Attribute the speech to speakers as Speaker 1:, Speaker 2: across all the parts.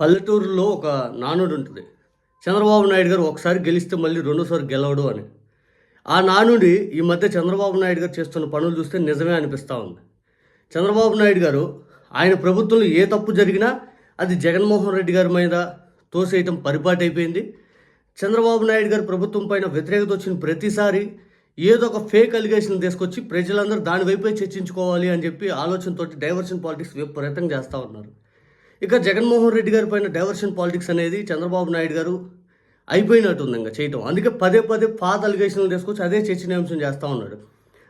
Speaker 1: పల్లెటూరులో ఒక నానుడు ఉంటుంది. చంద్రబాబు నాయుడు గారు ఒకసారి గెలిస్తే మళ్ళీ రెండోసారి గెలవడు అని. ఆ నానుడి ఈ మధ్య చంద్రబాబు నాయుడు గారు చేస్తున్న పనులు చూస్తే నిజమే అనిపిస్తూ ఉంది. చంద్రబాబు నాయుడు గారు ఆయన ప్రభుత్వంలో ఏ తప్పు జరిగినా అది జగన్మోహన్ రెడ్డి గారి మీద తోసేయటం పరిపాటి అయిపోయింది. చంద్రబాబు నాయుడు గారి ప్రభుత్వం పైన వ్యతిరేకత వచ్చిన ప్రతిసారి ఏదో ఒక ఫేక్ అలిగేషన్ తీసుకొచ్చి ప్రజలందరూ దాని వైపే చర్చించుకోవాలి అని చెప్పి ఆలోచనతోటి డైవర్షన్ పాలిటిక్స్ విపరీతంగా చేస్తూ ఉన్నారు. ఇక జగన్మోహన్ రెడ్డి గారి పైన డైవర్షన్ పాలిటిక్స్ అనేది చంద్రబాబు నాయుడు గారు అయిపోయినట్టు ఉంది ఇంకా చేయటం. అందుకే పదే పదే పాత అలిగేషన్లు తీసుకొచ్చి అదే చర్చనీయాంశం చేస్తూ ఉన్నాడు.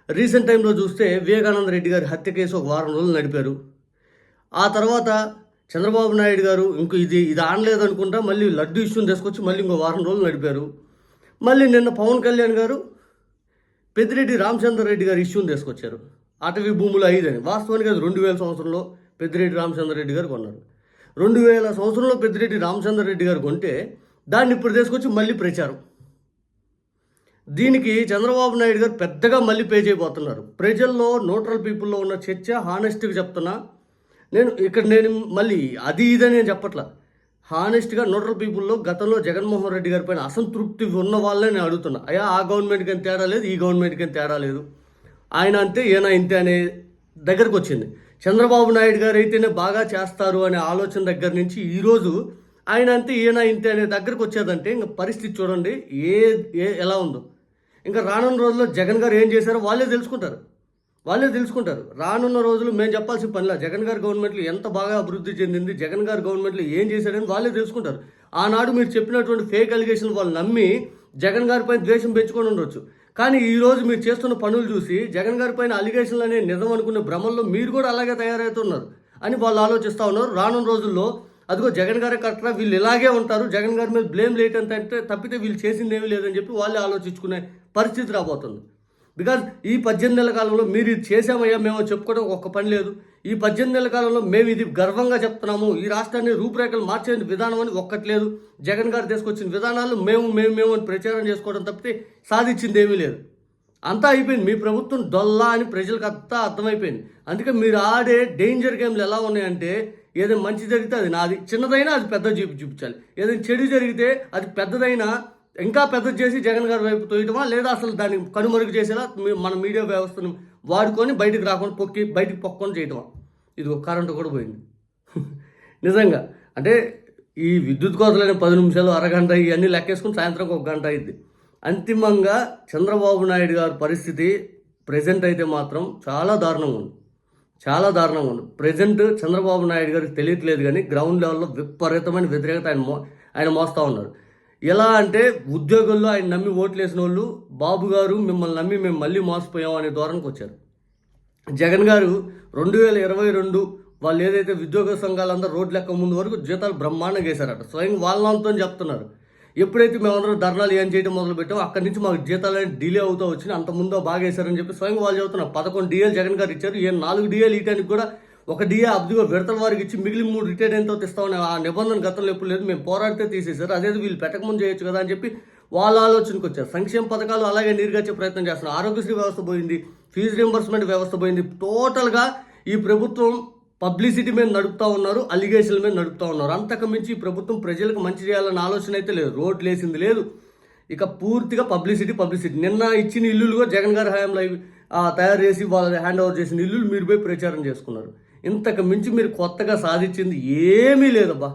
Speaker 1: రీసెంట్ టైంలో చూస్తే వివేకానంద రెడ్డి గారి హత్య కేసు ఒక వారం రోజులు నడిపారు. ఆ తర్వాత చంద్రబాబు నాయుడు గారు ఇంకో ఇది ఇది ఆనలేదు అనుకుంటా మళ్ళీ లడ్డు ఇష్యూని తీసుకొచ్చి మళ్ళీ ఇంకో వారం రోజులు నడిపారు. మళ్ళీ నిన్న పవన్ కళ్యాణ్ గారు పెద్దిరెడ్డి రామచంద్ర రెడ్డి గారు ఇష్యూని తీసుకొచ్చారు. అటవీ భూములు ఐదని వాస్తవానికి అది రెండు వేల సంవత్సరంలో పెద్దిరెడ్డి రామచంద్ర రెడ్డి గారు కొన్నారు. రెండు వేల సంవత్సరంలో పెద్దిరెడ్డి రామచంద్ర రెడ్డి గారు కొంటే దాన్ని ఇప్పుడు తీసుకొచ్చి మళ్ళీ ప్రచారం. దీనికి చంద్రబాబు నాయుడు గారు పెద్దగా మళ్ళీ పే చేయబోతున్నారు. ప్రజల్లో న్యూట్రల్ పీపుల్లో ఉన్న చర్చ హానెస్ట్గా చెప్తున్నా. నేను ఇక్కడ నేను మళ్ళీ అది ఇదని నేను చెప్పట్లా. హానెస్ట్గా న్యూట్రల్ పీపుల్లో గతంలో జగన్మోహన్ రెడ్డి గారి పైన అసంతృప్తి ఉన్న వాళ్ళే నేను అడుగుతున్నా. అయ్యా ఆ గవర్నమెంట్కి అని తేడా లేదు ఈ గవర్నమెంట్కి అని తేడా లేదు. ఆయన అంతే ఈయన ఇంతే అనే దగ్గరకు వచ్చింది. చంద్రబాబు నాయుడు గారు అయితేనే బాగా చేస్తారు అనే ఆలోచన దగ్గర నుంచి ఈరోజు ఆయన అంతే ఈయన ఇంతే అనే దగ్గరకు వచ్చేదంటే ఇంకా పరిస్థితి చూడండి ఏ ఏ ఎలా ఉందో. ఇంకా రానున్న రోజుల్లో జగన్ గారు ఏం చేశారో వాళ్ళే తెలుసుకుంటారు. వాళ్ళే తెలుసుకుంటారు. రానున్న రోజులు మేము చెప్పాల్సిన పనిలా జగన్ గారి గవర్నమెంట్లో ఎంత బాగా అభివృద్ధి చెందింది జగన్ గారి గవర్నమెంట్లో ఏం చేశారని వాళ్ళే తెలుసుకుంటారు. ఆనాడు మీరు చెప్పినటువంటి ఫేక్ అలిగేషన్ వాళ్ళు నమ్మి జగన్ గారిపై ద్వేషం పెంచుకొని ఉండొచ్చు. కానీ ఈ రోజు మీరు చేస్తున్న పనులు చూసి జగన్ గారి పైన అలిగేషన్లు అనే నిజం అనుకునే భ్రమంలో మీరు కూడా అలాగే తయారవుతున్నారు అని వాళ్ళు ఆలోచిస్తూ ఉన్నారు. రానున్న రోజుల్లో అదిగో జగన్ గారే కరెక్ట్గా వీళ్ళు ఇలాగే ఉంటారు. జగన్ గారి మీద బ్లేమ్ లేటంటే అంటే తప్పితే వీళ్ళు చేసింది ఏమీ లేదని చెప్పి వాళ్ళే ఆలోచించుకునే పరిస్థితి రాబోతుంది. బికాజ్ ఈ పద్దెనిమిది నెలల కాలంలో మీరు ఇది చేసామయ్యా మేము చెప్పుకోవడం ఒక్క పని లేదు. ఈ పద్దెనిమిది నెలల కాలంలో మేము ఇది గర్వంగా చెప్తున్నాము. ఈ రాష్ట్రాన్ని రూపురేఖలు మార్చే విధానం అని ఒక్కటి లేదు. జగన్ గారు తీసుకొచ్చిన విధానాలు మేము మేము మేము అని ప్రచారం చేసుకోవడం తప్పితే సాధించింది ఏమీ లేదు. అంతా అయిపోయింది. మీ ప్రభుత్వం డొల్లా అని ప్రజలకు అంతా అర్థమైపోయింది. అందుకే మీరు ఆడే డేంజర్ గేమ్లు ఎలా ఉన్నాయంటే ఏదైనా మంచి జరిగితే అది నాది. చిన్నదైనా అది పెద్ద చూపి చూపించాలి. ఏదైనా చెడు జరిగితే అది పెద్దదైనా ఇంకా పెద్ద చేసి జగన్ గారి వైపు తోయటమా? లేదా అసలు దాన్ని కనుమరుగు చేసేలా మీ- మన మీడియా వ్యవస్థను వాడుకొని బయటకు రాకుండా పొక్కి బయటకు పొక్కొని చేయటమా? ఇది ఒక కరెంటు కూడా పోయింది. నిజంగా. అంటే ఈ విద్యుత్ కోతలైన పది నిమిషాలు అరగంట ఇవన్నీ లెక్కేసుకుని సాయంత్రం ఒక గంట అయింది అంతిమంగా చంద్రబాబు నాయుడు గారి పరిస్థితి ప్రజెంట్ అయితే మాత్రం చాలా దారుణంగా ఉంది. చాలా దారుణంగా ఉంది. ప్రజెంట్ చంద్రబాబు నాయుడు గారికి తెలియట్లేదు కానీ గ్రౌండ్ లెవెల్లో విపరీతమైన వ్యతిరేకత ఆయన మో ఆయన మోస్తూ ఉన్నారు. ఎలా అంటే ఉద్యోగుల్లో ఆయన నమ్మి ఓట్లు వేసిన వాళ్ళు బాబు గారు మిమ్మల్ని నమ్మి మేము మళ్ళీ మోసపోయాం అనే ధోరణికి వచ్చారు. జగన్ గారు రెండు వేల ఇరవై రెండు వాళ్ళు ఏదైతే ఉద్యోగ సంఘాలందరూ రోడ్లు లెక్క ముందు వరకు జీతాలు బ్రహ్మాండంగా వేశారట. స్వయం వాళ్ళంతో చెప్తున్నారు. ఎప్పుడైతే మేమందరూ ధర్నాలు ఏం చేయడం మొదలు పెట్టామో అక్కడి నుంచి మాకు జీతాలు అనేది డిలే అవుతూ వచ్చినాయి. అంత ముందు బాగా వేశారని చెప్పి స్వయం వాళ్ళు చెబుతున్నారు. పదకొండు డిఎల్ జగన్ గారు ఇచ్చారు. ఏ నాలుగు డిఎల్ ఇయటానికి కూడా ఒక డిఏ అబ్దుగా విడతల వారికి ఇచ్చి మిగిలిన మూడు రిటైర్ ఎంతో తెస్తామని ఆ నిబంధన గతంలో ఎప్పుడు లేదు మేము పోరాడితే తీసేశారు. అదే వీళ్ళు పెట్టకముందు చేయొచ్చు కదా అని చెప్పి వాళ్ళ ఆలోచనకు వచ్చారు. సంక్షేమ పథకాలు అలాగే నీరుగార్చే ప్రయత్నం చేస్తున్నారు. ఆరోగ్యశ్రీ వ్యవస్థ పోయింది ఫీజు రింబర్స్మెంట్ వ్యవస్థ పోయింది. టోటల్గా ఈ ప్రభుత్వం పబ్లిసిటీ మీద నడుపుతా ఉన్నారు అలిగేషన్ల మీద నడుపుతా ఉన్నారు. అంతకు మించి ఈ ప్రభుత్వం ప్రజలకు మంచి చేయాలన్న ఆలోచన అయితే లేదు. రోడ్లు వేసింది లేదు. ఇక పూర్తిగా పబ్లిసిటీ పబ్లిసిటీ. నిన్న ఇచ్చిన ఇల్లులు కూడా జగన్ గారి హయాంలో తయారు చేసి వాళ్ళ హ్యాండ్ ఓవర్ చేసిన ఇల్లులు మీరు పోయి ప్రచారం చేసుకున్నారు. ఇంతకు మించి మీరు కొత్తగా సాధించింది ఏమీ లేదబ్బా.